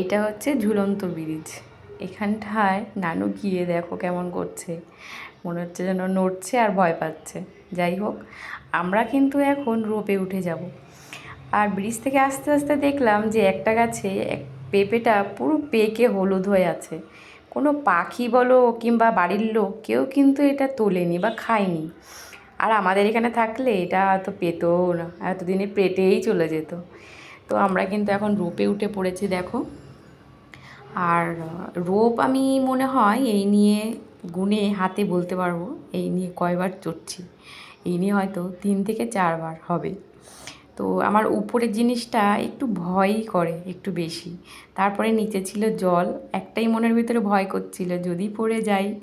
এটা হচ্ছে ঝুলন্ত ব্রিজ। এখানটায় নানু গিয়ে দেখো কেমন করছে। মনে হচ্ছে যেন নড়ছে আর ভয় পাচ্ছে। যাই হোক, আমরা কিন্তু এখন রোপে উঠে যাব। আর ব্রিজ থেকে আস্তে আস্তে দেখলাম যে একটা গাছে এক পেঁপেটা পুরো পেকে হলুদ হয়ে আছে। কোনো পাখি বলো কিংবা বাড়ির লোক কেউ কিন্তু এটা তোলেনি বা খায়নি। আর আমাদের এখানে থাকলে এটা তো পেতও না, এতদিনে পেটেই চলে যেত। তো আমরা কিন্তু এখন রোপে উঠে পড়েছি, দেখো। আর রোপ আমি মনে হয় এই নিয়ে গুনে হাতে বলতে পারব, এই নিয়ে কয়বার চড়ছি। এই নিয়ে হয়তো তিন থেকে চারবার হবে। তো আমার উপরের জিনিসটা একটু ভয়ই করে একটু বেশি। তারপরে নিচে ছিল জল, একটাই মনের ভিতরে ভয় করছিল, যদি পড়ে যাই,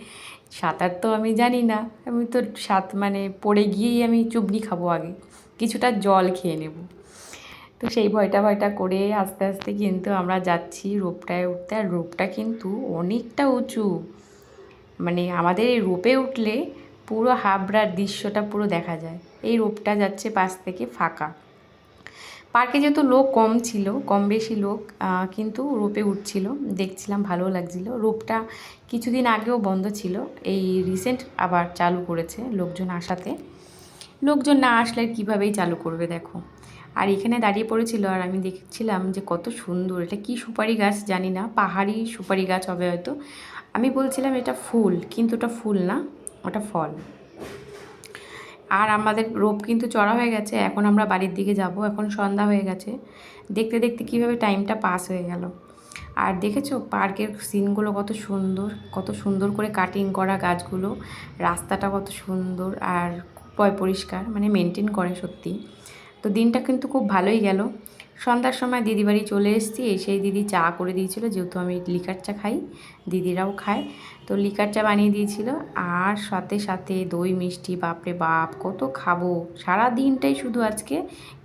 সাঁতার তো আমি জানি না, আমি তো সাত মানে পড়ে গিয়েই আমি চুবনি খাব আগে, কিছুটা জল খেয়ে নেব। তো সেই ভয়টা ভয়টা করে আস্তে আস্তে কিন্তু আমরা যাচ্ছি রোপটায় উঠতে। আর রোপটা কিন্তু অনেকটা উঁচু। মানে আমাদের এই রোপে উঠলে পুরো হাবড়ার দৃশ্যটা পুরো দেখা যায়। এই রোপটা যাচ্ছে পাশ থেকে ফাঁকা। পার্কে যেহেতু লোক কম ছিল, কম বেশি লোক কিন্তু রোপে উঠছিল। দেখছিলাম ভালো লাগছিল। রোপটা কিছুদিন আগেও বন্ধ ছিল। এই রিসেন্ট আবার চালু করেছে লোকজন আসাতে। লোকজন না আসলে কীভাবেই চালু করবে দেখো। আর এখানে দাঁড়িয়ে পড়েছিল আর আমি দেখছিলাম যে কত সুন্দর, এটা কি সুপারি গাছ জানি না, পাহাড়ি সুপারি গাছ হবে হয়তো। আমি বলছিলাম এটা ফুল, কিন্তু ওটা ফুল না, ওটা ফল। আর আমাদের রোপ কিন্তু চড়া হয়ে গেছে, এখন আমরা বাড়ির দিকে যাব, এখন সন্ধ্যা হয়ে গেছে। দেখতে দেখতে কীভাবে টাইমটা পাস হয়ে গেল। আর দেখেছ পার্কের সিনগুলো কত সুন্দর কত সুন্দর করে কাটিং করা গাছগুলো, রাস্তাটা কত সুন্দর আর খুব পরিষ্কার মানে মেনটেন করে সত্যি। তো দিনটা কিন্তু খুব ভালোই গেল। সন্ধ্যার সময় দিদি বাড়ি চলে এসেছি, এসেই দিদি চা করে দিয়েছিল, যেহেতু আমি লিকার চা খাই, দিদিরাও খায়। তো লিকার চা বানিয়ে দিয়েছিল আর সাথে সাথে দই, মিষ্টি, বাপরে বাপ, কত খাব। সারা দিনটাই শুধু আজকে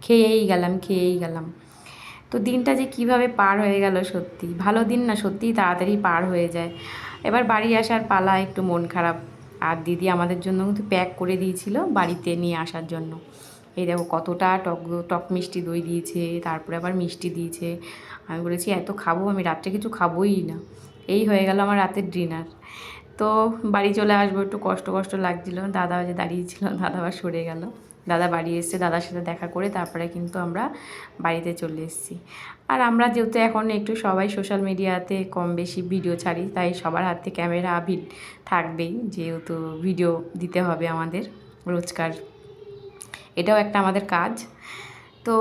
খেয়েই গেলাম খেয়েই গেলাম। তো দিনটা যে কীভাবে পার হয়ে গেল সত্যি, ভালো দিন না, সত্যিই তাড়াতাড়ি পার হয়ে যায়। এবার বাড়ি আসার পালা একটু মন খারাপ, আর দিদি আমাদের জন্য কিন্তু প্যাক করে দিয়েছিল বাড়িতে নিয়ে আসার জন্য। এই দেখো কতটা টক টক মিষ্টি দই দিয়েছে, তারপরে আবার মিষ্টি দিয়েছে। আমি বলেছি, এত খাব, আমি রাত্রে কিছু খাবোই না। এই হয়ে গেল আমার রাতের ডিনার। তো বাড়ি চলে আসব, একটু কষ্ট কষ্ট লাগছিল। দাদা যে দাঁড়িয়েছিল, দাদা আবার সরে গেল। দাদা বাড়ি এসছে, দাদার সাথে দেখা করে তারপরে কিন্তু আমরা বাড়িতে চলে এসেছি। আর আমরা যেহেতু এখন একটু সবাই সোশ্যাল মিডিয়াতে কম বেশি ভিডিও ছাড়ি, তাই সবার হাতে ক্যামেরা ভিড থাকবেই। যেহেতু ভিডিও দিতে হবে আমাদের রোজকার এটাও একটা আমাদের কাজ। তো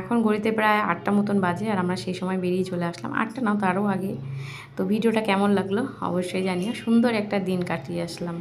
এখন ঘড়িতে প্রায় আটটা মতন বাজে আর আমরা সেই সময় বেরিয়ে চলে আসলাম। আটটা নাও তারও আগে। তো ভিডিওটা কেমন লাগল অবশ্যই জানিও। সুন্দর একটা দিন কাটিয়ে আসলাম।